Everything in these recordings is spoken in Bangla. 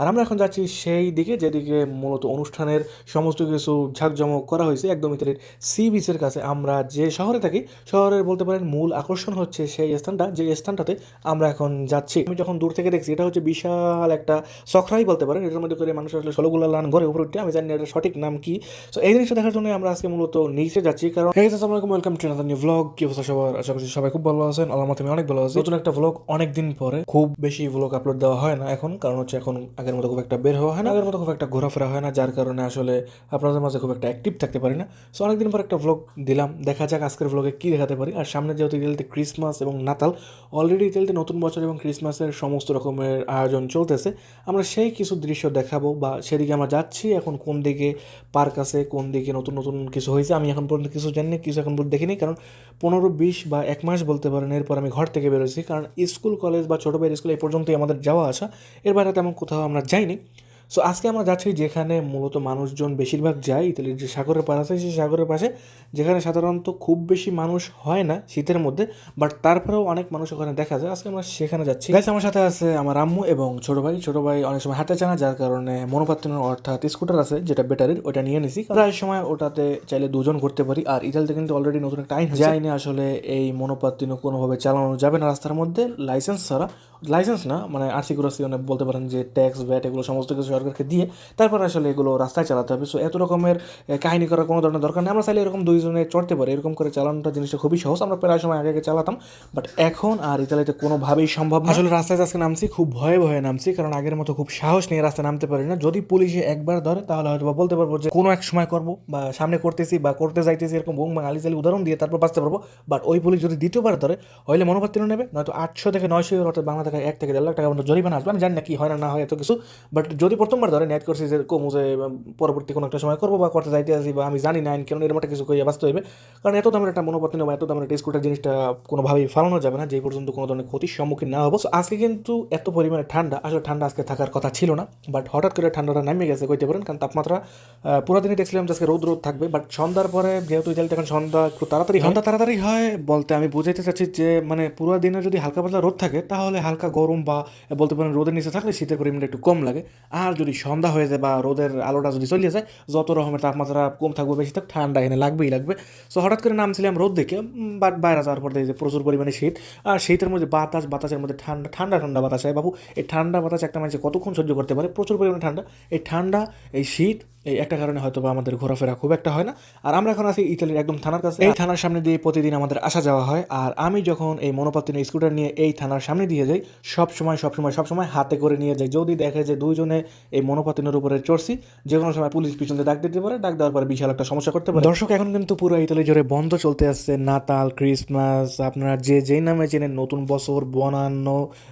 আর আমরা এখন যাচ্ছি সেই দিকে, যেদিকে মূলত অনুষ্ঠানের সমস্ত কিছু ঝাঁকজমক করা হয়েছে একদম ইতালির সি বিচের কাছে। আমরা যে শহরে থাকি, শহরের বলতে পারেন মূল আকর্ষণ হচ্ছে সেই স্থানটা, যে স্থানটাতে আমরা এখন যাচ্ছি। আমি যখন দূর থেকে দেখছি, এটা হচ্ছে বিশাল একটা সখরাই বলতে পারেন। এটার মধ্যে করে মানুষ আসলে ষোলোগুলা লান ঘরে উপরে উঠতে আমি জানি না এটার সঠিক নাম কি। সো এই জিনিসটা দেখার জন্য আমরা আজকে মূলত নিচে যাচ্ছি, কারণ welcome to another new vlog কি অবস্থা সবার? আশা করছি সবাই খুব ভালো আছেন। আল্লাহ আমি অনেক ভালো আছি। নতুন একটা ভ্লগ অনেক দিন পরে। খুব বেশি ভ্লগ আপলোড দেওয়া হয় না এখন, কারণ হচ্ছে এখন আগের মতো খুব একটা বের হওয়া হয় না আগের মতো খুব একটা ঘোরাফেরা হয় না, যার কারণে আসলে আপনাদের মাঝে খুব একটা অ্যাক্টিভ থাকতে পারি না। সো অনেকদিন পর একটা ভ্লগ দিলাম, দেখা যাক আজকের ভ্লগে কী দেখাতে পারি। আর সামনে যেহেতু ইতালিতে ক্রিসমাস এবং নাতাল অলরেডি ইতালিতে নতুন বছর এবং ক্রিসমাসের সমস্ত রকমের আয়োজন চলতেছে। আমরা সেই কিছু দৃশ্য দেখাবো বা সেদিকে আমরা যাচ্ছি, এখন কোন দিকে পার্ক আছে, কোন দিকে নতুন নতুন কিছু হয়েছে, আমি এখন পর্যন্ত কিছু জানি না কিছু এখন পর্যন্ত দেখিনি, কারণ পনেরো, বিশ বা এক মাস বলতে পারেন, এরপর আমি ঘর থেকে বেরোছি কারণ স্কুল, কলেজ বা ছোটো ভাইয়ের স্কুল এই পর্যন্তই আমাদের যাওয়া আসা। এর বাইরে তেমন কোথাও আমরা যাইনি সো আজকে আমরা যাচ্ছি যেখানে মূলত মানুষজন বেশিরভাগ যায়, ইতালির যে সাগরের পাশ আছে, সেই সাগরের পাশে, যেখানে সাধারণত খুব বেশি মানুষ হয় না শীতের মধ্যে বাট তারপরেও অনেক মানুষ ওখানে দেখা যায়। আজকে আমরা সেখানে যাচ্ছি। গাইস আমার সাথে আছে আমার আম্মু এবং ছোটো ভাই। ছোটো ভাই অনেক সময় হাঁটতে চায় না, যার কারণে মনোপাত্তনের অর্থাৎ স্কুটার আছে, যেটা ব্যাটারির ওটা নিয়ে নিছি। প্রায় সময় ওটাতে চাইলে দুজন ঘুরতে পারি, আর ইতালিতে কিন্তু অলরেডি নতুন একটা আইন যে আইনে আসলে এই মনোপাত্তিন কোনোভাবে চালানো যাবে না রাস্তার মধ্যে। লাইসেন্স ছাড়া লাইসেন্স না মানে আর্সিকুরাসিওনে বলতে পারেন যে ট্যাক্স ভ্যাট এগুলো সমস্ত কিছু সরকারকে দিয়ে তারপর আসলে এগুলো রাস্তায় চালাতে হবে। সো এত রকমের কাহিনী করার কোনো ধরনের দরকার নেই। আমরা চাইলে এরকম দুইজনে চড়তে পারি। এরকম করে চালানোটা জিনিসটা খুবই সহজ। আমরা প্রায় সময় আগে আগে চালাতাম। বাট এখন আর ইতালিতে কোনোভাবেই সম্ভব আসলে রাস্তায় আজকে নামছি, খুব ভয়ে ভয়ে নামছি। কারণ আগের মতো খুব সাহস নিয়ে রাস্তায় নামতে পারি না। যদি পুলিশে একবার ধরে, তাহলে হয়তো বলতে পারব যে কোনো এক সময় করব বা সামনে করতেছি বা করতে যাইতেছি এরকম বুম বা আলি উদাহরণ দিয়ে তারপর বাঁচতে পারব। বাট ওই পুলিশ যদি দ্বিতীয়বার ধরে, হইলে মনোপাত্তিও নেবে। নয়তো আটশো থেকে নয়শো অর্থাৎ বাংলা টাকা এক থেকে দেড় লাখ টাকা পর্যন্ত জরিমানা আসবে। আমি জানি না কি হয় না না হয় এত কিছু। বাট যদি প্রথমবার ধরে নেট করছি যে কমু যে পরবর্তী কোনো একটা সময় করব বা করতে যাইতে আসি বা আমি জানি না আইন কেন এরকম একটা কিছু কইয়া বাঁচতে হইবে। কারণ এত দামের একটা মনোপাত্তি বা এত দামের একটা স্কুটার জিনিসটা কোনোভাবেই ফালানো যাবে না যে পর্যন্ত কোনো ধরনের ক্ষতির সম্মুখীন না হব। আজকে কিন্তু এত পরিমাণে ঠান্ডা, আসলে ঠান্ডা আজকে থাকার কথা ছিল না বাট হঠাৎ করে ঠান্ডাটা নামে গেছে কইতে পারেন, কারণ তাপমাত্রা পুরো দিনই দেখছিলাম যে আজকে রোদ রোদ থাকবে বাট সন্ধ্যার পরে যেহেতু ইতালিতে এখন সন্ধ্যা একটু তাড়াতাড়ি সন্ধ্যা তাড়াতাড়ি হয় বলতে আমি বুঝাইতে চাচ্ছি যে মানে পুরো দিনে যদি হালকা পাতলা রোদ থাকে, তাহলে হালকা গরম বা বলতে পারেন রোদের নিচে থাকলে শীতের পরিমাণটা একটু কম লাগে। আর যদি সন্ধ্যা হয়ে যায় বা রোদের আলোটা যদি চলে যায়, যত রকমের তাপমাত্রা কম থাকবে, বেশি থাক ঠান্ডা এখানে লাগবেই লাগবে। সো হঠাৎ করে নামছিলাম রোদ দেখে বাট বাইরে যাওয়ার পর দেখি প্রচুর পরিমাণে শীত। আর শীতের মধ্যে বাতাস, বাতাসের মধ্যে ঠান্ডা ঠান্ডা ঠান্ডা বাতাস। হয় বাবু, এই ঠান্ডা বাতাস একটা মানুষ কতক্ষণ সহ্য করতে পারে? প্রচুর পরিমাণে ঠান্ডা। এই ঠান্ডা, এই শীত এই একটা কারণে হয়তো বা আমাদের ঘোরাফেরা খুব একটা হয় না। আর আমরা এখন আছি ইতালির একদম থানার কাছে। এই থানার সামনে দিয়ে প্রতিদিন আমাদের আসা যাওয়া হয়। আর আমি যখন এই মনোপাত্তিন স্কুটার নিয়ে এই থানার সামনে দিয়ে যাই সব সময় সব সময় সব সময় হাতে করে নিয়ে যাই। যদি দেখে যে দুইজনে এই মনোপাত্তিনের উপরে চড়ছি, যে কোনো সময় পুলিশ পিছনে ডাক দিতে পারে, ডাক দেওয়ার পরে বিশাল একটা সমস্যা করতে পারে। দর্শক, এখন কিন্তু পুরো ইতালি জুড়ে বন্ধ চলতে আসছে। নাতাল, ক্রিসমাস, আপনারা যে যেই নামে চেনেন, নতুন বছর বনান্ন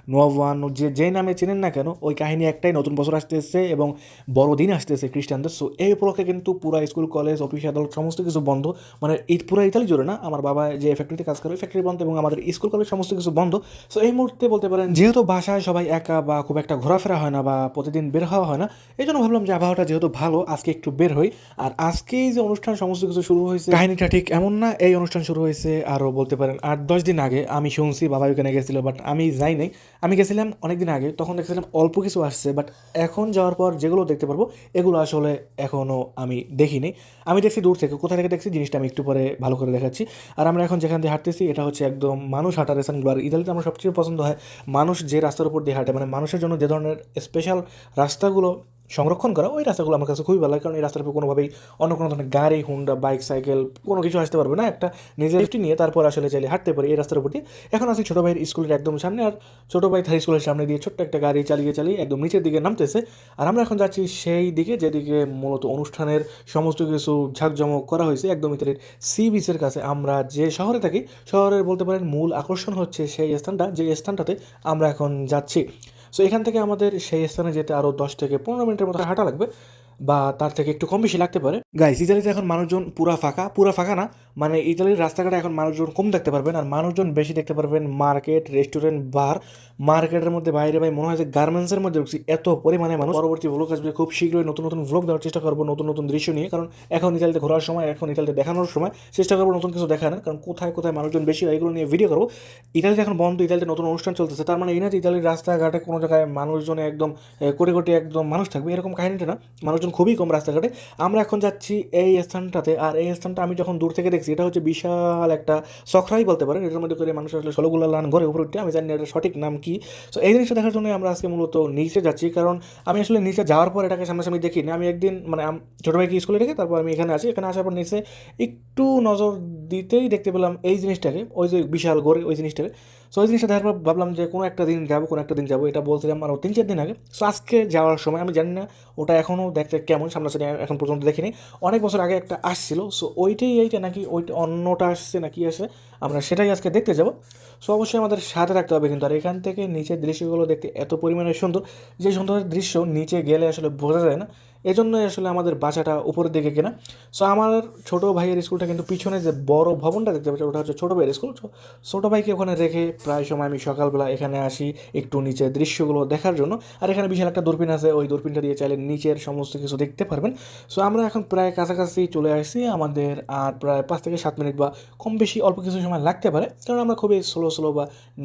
নবান্ন, যে যেই নামে চেনেন না কেন, ওই কাহিনী একটাই, নতুন বছর আসতে আসতেছে এবং বড়দিন আসতেছে খ্রিস্টানদের। সো এই উপলক্ষে কিন্তু পুরো স্কুল, কলেজ, অফিস, আদালত সমস্ত কিছু বন্ধ। মানে এই পুরো ইতালি জুড়ে না, আমার বাবা যে ফ্যাক্টরিতে কাজ করে ফ্যাক্টরি বন্ধ এবং আমাদের স্কুল, কলেজ সমস্ত কিছু বন্ধ। সো এই মুহূর্তে বলতে পারেন, যেহেতু বাসায় সবাই একা বা খুব একটা ঘোরাফেরা হয় না বা প্রতিদিন বের হওয়া হয় না, এই জন্য ভাবলাম যে আবহাওয়াটা যেহেতু ভালো, আজকে একটু বের হই। আর আজকেই যে অনুষ্ঠান সমস্ত কিছু শুরু হয়েছে, কাহিনীটা ঠিক এমন না, এই অনুষ্ঠান শুরু হয়েছে আরও বলতে পারেন আট, দশ দিন আগে। আমি শুনছি, বাবা ওখানে গেছিল বাট আমি যাই নাই। আমি গেছিলাম অনেক দিন আগে, তখন দেখছিলাম অল্প কিছু আসছে বাট এখন যাওয়ার পর যেগুলো দেখতে পারব, এগুলো আসলে এখনও আমি দেখিনি। আমি দেখছি দূর থেকে, কোথা থেকে দেখছি জিনিসটা আমি একটু পরে ভালো করে দেখাচ্ছি। আর আমরা এখন যেখান দিয়ে হাঁটতেছি, এটা হচ্ছে একদম মানুষ হাঁটার রেশনগুলো আর ইতালিতে আমার সবচেয়ে পছন্দ হয় মানুষ যে রাস্তার উপর দিয়ে হাঁটে মানে মানুষের জন্য যে ধরনের স্পেশাল রাস্তাগুলো সংরক্ষণ করা, ওই রাস্তাগুলো আমার কাছে খুবই ভালো লাগে, কারণ এই রাস্তার উপর কোনোভাবেই অন্য কোনো ধরনের গাড়ি, হুন্ডা, বাইক, সাইকেল কোনো কিছু আসতে পারবে না। একটা নিজের সেফটি নিয়ে তারপর আসলে চাইলে হাঁটতে পারি এই রাস্তার উপর দিয়ে। এখন আছি ছোটো ভাইয়ের স্কুলের একদম সামনে, আর ছোটো ভাই তার স্কুলের সামনে দিয়ে ছোট্ট একটা গাড়ি চালিয়ে চালিয়ে একদম নিচের দিকে নামতেছে। আর আমরা এখন যাচ্ছি সেই দিকে, যেদিকে মূলত অনুষ্ঠানের সমস্ত কিছু ঝাঁকজমক করা হয়েছে। একদম ইতালির সি বিচের কাছে আমরা যে শহরে থাকি, শহরের বলতে পারেন মূল আকর্ষণ হচ্ছে সেই স্থানটা, যে স্থানটাতে আমরা এখন যাচ্ছি। সো এখান থেকে আমাদের সেই স্থানে যেতে আরও দশ থেকে পনেরো মিনিটের মতো হাঁটা লাগবে, বা তার থেকে একটু কম বেশি লাগতে পারে। গাইস ইতালিতে এখন মানুষজন পুরা ফাঁকা পুরা ফাঁকা না মানে ইতালির রাস্তাঘাটে এখন মানুষজন কম দেখতে পারবেন আর মানুষজন বেশি দেখতে পারবেন মার্কেট, রেস্টুরেন্ট, বার। মার্কেটের মধ্যে বাইরে ভাই মনে হয় যে গার্মেন্টসের মধ্যে ঢুকছি, এত পরিমাণে মানুষ। পরবর্তী ভ্লগ আসবে, খুব শীঘ্রই নতুন নতুন ভ্লগ দেওয়ার চেষ্টা করব, নতুন নতুন দৃশ্য নিয়ে। কারণ এখন ইতালিতে ঘোরার সময়, এখন ইতালিতে দেখানোর সময় চেষ্টা করব নতুন কিছু দেখানোর কারণ কোথায় কোথায় মানুষজন বেশি হয়, এগুলো নিয়ে ভিডিও করব। ইতালিতে এখন বন্ধ, ইতালিতে নতুন অনুষ্ঠান চলতেছে। তার মানে এই না যে ইতালির রাস্তাঘাটে কোনো জায়গায় মানুষজনে একদম কোটি কোটি একদম মানুষ থাকবে, এরকম কাহিনীটা না। মানুষজন খুবই কম রাস্তাঘাটে। আমরা এখন যাচ্ছি এই স্থানটাতে, আর এই স্থানটা আমি যখন দূর থেকে দেখছি এটা হচ্ছে বিশাল একটা সখরাই বলতে পারেন। এটার মধ্যে করে মানুষ আসলে ষোলোগুলো লান ঘরে উপরে উঠতে আমি জানি না এটা সঠিক নাম কি। সো এই জিনিসটা দেখার জন্য আমরা আজকে মূলত নিচে যাচ্ছি। কারণ আমি আসলে নিচে যাওয়ার পর এটাকে সামনাসামনি দেখি না। আমি একদিন মানে ছোটো ভাইকে স্কুলে রেখে তারপর আমি এখানে আছি এখানে আসার পর নিচে একটু নজর দিতেই দেখতে পেলাম এই জিনিসটাকে, ওই যে বিশাল গড়ে ওই জিনিসটাকে। সো ওই জিনিসটা দেখার পর ভাবলাম যে কোনো একটা দিন যাব, কোনো একটা দিন যাব। এটা বলছিলাম আরও তিন চার দিন আগে। সো আজকে যাওয়ার সময়, আমি জানি না ওটা এখনও দেখতে কেমন, সামনাসামনি এখন পর্যন্ত দেখিনি। অনেক বছর আগে একটা আসছিল। সো ওইটাই এইটা নাকি ওইটা অন্যটা আসছে না, কি আসছে আমরা সেটাই আজকে দেখতে যাব। সো অবশ্যই আমাদের সাথে রাখতে হবে কিন্তু, আর এখান থেকে নিচের দৃশ্যগুলো দেখতে এত পরিমাণে সুন্দর যে সুন্দর দৃশ্য নিচে গেলে আসলে বোঝা যায় না। এজন্যই আসলে আমাদের বাসাটা উপরের দিকে কেনা। সো আমার ছোটো ভাইয়ের স্কুলটা কিন্তু পিছনে যে বড় ভবনটা দেখতে পাচ্ছি ওটা হচ্ছে ছোটো ভাইয়ের স্কুল ছোটো ভাইকে ওখানে রেখে প্রায় সময় আমি সকালবেলা এখানে আসি একটু নিচে দৃশ্যগুলো দেখার জন্য। আর এখানে বিশাল একটা দূরবীন আছে, ওই দূরবীনটা দিয়ে চাইলে নিচের সমস্ত কিছু দেখতে পারবেন। সো আমরা এখন প্রায় কাছাকাছি চলে আসছি। আমাদের আর প্রায় পাঁচ থেকে সাত মিনিট বা কম বেশি অল্প কিছু সময় লাগতে পারে, কারণ আমরা খুবই স্লো স্লো বা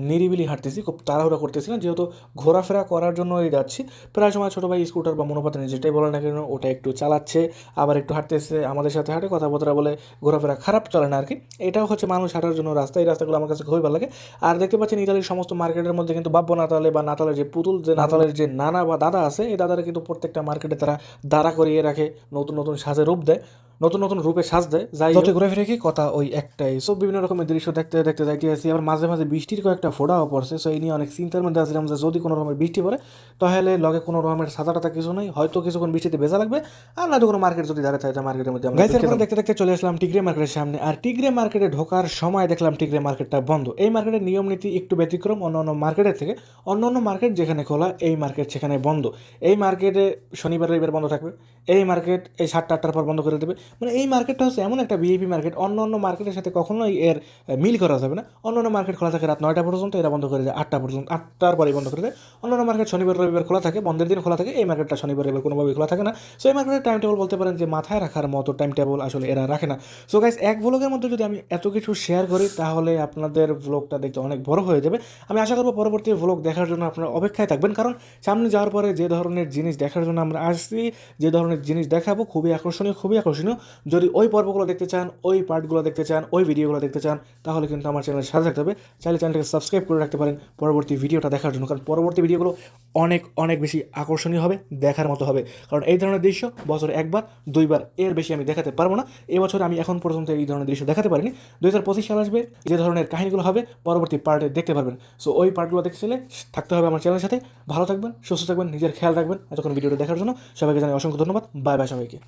নিরিবিলি হাঁটতেছি, খুব তাড়াহুড়া করতেছি না। যেহেতু ঘোরাফেরা করার জন্যই যাচ্ছি, প্রায় সময় ছোটো ভাই স্কুটার বা মনোপাতে যেটাই বলে না কেন ওটা একটু চালাচ্ছে, আবার একটু হাঁটতেছে, আমাদের সাথে হাঁটে কথাবার্তা বলে ঘোরাফেরা খারাপ চলে না আর কি এটাও হচ্ছে মানুষ হাঁটার জন্য রাস্তা, এই রাস্তাগুলো আমার কাছে খুবই ভালো লাগে। আর দেখতে পাচ্ছেন ইতালির সমস্ত মার্কেটের মধ্যে কিন্তু বাব্য নাতালে বা নাতালের যে পুতুল, যে নাতালের যে নানা বা দাদা আছে, এই দাদারা কিন্তু প্রত্যেকটা মার্কেটে তারা দাঁড়া করিয়ে রাখে, নতুন নতুন সাজে রূপ দেয়। নতুন নতুন রূপে সাজ দেয় যাই যত ঘুরে ফিরে কি কথা ওই একটাই। সব বিভিন্ন রকমের দৃশ্য দেখতে দেখতে যাইতে আসি। আবার মাঝে মাঝে বৃষ্টির কয়েকটা ফোটাও পড়ছে। সো এই নিয়ে অনেক চিন্তার মধ্যে আসছিলাম যে যদি কোনো রকমের বৃষ্টি পড়ে তাহলে লগে কোনো রকমের সাদা টাতা কিছু নেই। হয়তো কিছুক্ষণ বৃষ্টিতে ভেজা লাগবে। আর নয়তো কোনো মার্কেট যদি দাঁড়িয়ে থাকে মার্কেটের মধ্যে আমরা দেখতে। দেখতে চলে আসলাম টিগ্রে মার্কেটের সামনে। আর টিগ্রে মার্কেটে ঢোকার সময় দেখলাম টিগ্রে মার্কেটটা বন্ধ। এই মার্কেটের নিয়ম নীতি একটু ব্যতিক্রম অন্য অন্য মার্কেটের থেকে। অন্য অন্য মার্কেট যেখানে খোলা এই মার্কেট সেখানে বন্ধ। এই মার্কেটে শনিবার রবিবার বন্ধ থাকবে। এই মার্কেট এই সাতটা আটটার পর বন্ধ করে দেবে। মানে এই মার্কেটটা হচ্ছে এমন একটা ভিআইপি মার্কেট অন্য অন্য মার্কেটের সাথে কখনোই এর মিল করা যাবে না। অন্য অন্য মার্কেট খোলা থাকে রাত নয়টা পর্যন্ত, এরা বন্ধ করে দেয় আটটা পর্যন্ত, আটটার পরে বন্ধ করে দেয়। অন্য অন্য মার্কেট শনিবার, রবিবার খোলা থাকে, বন্ধের দিন খোলা থাকে, এই মার্কেটটা শনিবার, রবিবার কোনোভাবেই খোলা থাকে না। সো এই মার্কেটের টাইম টেবল বলতে পারেন যে মাথায় রাখার মতো টাইম টেবল আসলে এরা রাখে না। সো গাইস এক ব্লগের মধ্যে যদি আমি এত কিছু শেয়ার করি, তাহলে আপনাদের ব্লগটা দেখতে অনেক বড় হয়ে যাবে। আমি আশা করব পরবর্তী ব্লগ দেখার জন্য আপনারা অপেক্ষায় থাকবেন, কারণ সামনে যাওয়ার পরে যে ধরনের জিনিস দেখার জন্য আমরা আসছি, যে ধরনের জিনিস দেখাবো, খুবই আকর্ষণীয় খুবই আকর্ষণীয়। যদি ওই পর্বগুলো দেখতে চান, ওই পার্টগুলো দেখতে চান, ওই ভিডিওগুলো দেখতে চান, তাহলে কিন্তু আমার চ্যানেলের সাথে থাকতে হবে। চাইলে চ্যানেলটাকে সাবস্ক্রাইব করে রাখতে পারেন পরবর্তী ভিডিওটা দেখার জন্য, কারণ পরবর্তী ভিডিওগুলো অনেক অনেক বেশি আকর্ষণীয় হবে, দেখার মতো হবে। কারণ এই ধরনের দৃশ্য বছরে একবার, দুইবার, এর বেশি আমি দেখাতে পারব না। এবছর আমি এখন পর্যন্ত এই ধরনের দৃশ্য দেখাতে পারিনি। দুই হাজার পঁচিশ সাল আসবে, যে ধরনের কাহিনীগুলো হবে, পরবর্তী পার্টে দেখতে পারবেন। সো ওই পার্টগুলো দেখতে চাইলে থাকতে হবে আমার চ্যানেলের সাথে। ভালো থাকবেন, সুস্থ থাকবেন, নিজের খেয়াল রাখবেন। এতক্ষণ ভিডিওটা দেখার জন্য সবাইকে জানাই অসংখ্য ধন্যবাদ। বাই বাই সবাইকে।